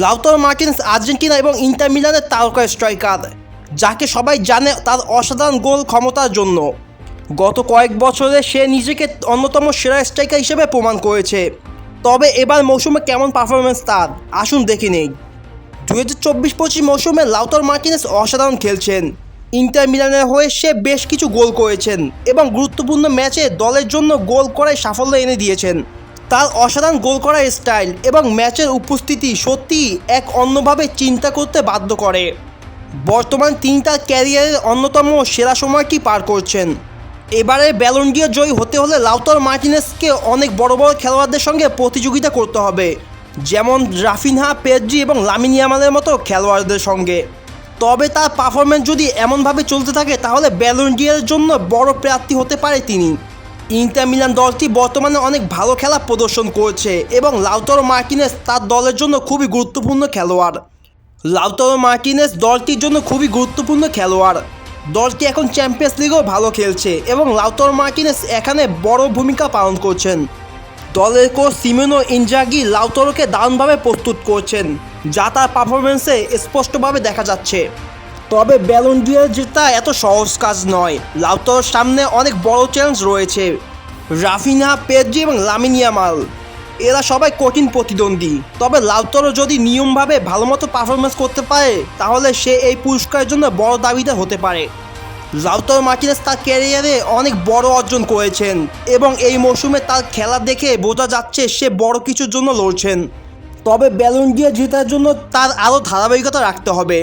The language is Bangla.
লাউতারো মার্টিনেস আর্জেন্টিনা এবং ইন্টার মিলানের তারকা স্ট্রাইকার, যাকে সবাই জানে তার অসাধারণ গোল ক্ষমতার জন্য। গত কয়েক বছরে সে নিজেকে অন্যতম সেরা স্ট্রাইকার হিসেবে প্রমাণ করেছে। তবে এবার মৌসুমে কেমন পারফরমেন্স তার, আসুন দেখে নেই। দু হাজার চব্বিশ পঁচিশ মৌসুমে লাউতর মার্টিনেস অসাধারণ খেলছেন। ইন্টার মিলানের হয়ে সে বেশ কিছু গোল করেছেন এবং গুরুত্বপূর্ণ ম্যাচে দলের জন্য গোল করায় সাফল্য এনে দিয়েছেন। তার অসাধারণ গোল করার স্টাইল এবং ম্যাচের উপস্থিতি সত্যিই এক অন্যভাবে চিন্তা করতে বাধ্য করে। বর্তমান তিনি তার ক্যারিয়ারের অন্যতম সেরা সময়টি পার করছেন। এবারে ব্যালন্ডিয়া জয়ী হতে হলে লাউতার মার্টিনেসকে অনেক বড় বড় খেলোয়াড়দের সঙ্গে প্রতিযোগিতা করতে হবে, যেমন রাফিনহা, পেদ্রি এবং লামিনিয়ামালের মতো খেলোয়াড়দের সঙ্গে। তবে তার পারফরমেন্স যদি এমনভাবে চলতে থাকে তাহলে ব্যালন্ডিয়ার জন্য বড় প্রার্থী হতে পারে তিনি। ইন্টার মিলান দলটি বর্তমানে অনেক ভালো খেলা প্রদর্শন করছে এবং লাউতর মার্টিনেস তার দলের জন্য খুবই গুরুত্বপূর্ণ খেলোয়াড়। লাউতর মার্টিনেস দলটির জন্য খুবই গুরুত্বপূর্ণ খেলোয়াড়। দলটি এখন চ্যাম্পিয়ন্স লিগেও ভালো খেলছে এবং লাউতর মার্টিনেস এখানে বড় ভূমিকা পালন করছেন। দলের কোচ সিমেনো ইনজাগি লাউতারোকে দারুণভাবে প্রস্তুত করছেন, যা তার পারফরমেন্সে স্পষ্টভাবে দেখা যাচ্ছে। তবে ব্যালন্ডিয়ার জেতা এত সহজ কাজ নয়। লাউতারোর সামনে অনেক বড় চ্যালেঞ্জ রয়েছে। রাফিনা, পেদ্রি এবং লামিনিয়ামাল এরা সবাই কঠিন প্রতিদ্বন্দ্বী। তবে লাউতারো যদি নিয়মভাবে ভালো মতো পারফরমেন্স করতে পারে, তাহলে সে এই পুরস্কারের জন্য বড় দাবিদার হতে পারে। লাউতারো মার্টিনেস তার ক্যারিয়ারে অনেক বড় অর্জন করেছেন এবং এই মৌসুমে তার খেলা দেখে বোঝা যাচ্ছে সে বড় কিছুর জন্য লড়ছেন। তবে ব্যালন দিয়ে জেতার জন্য তার আরও ধারাবাহিকতা রাখতে হবে।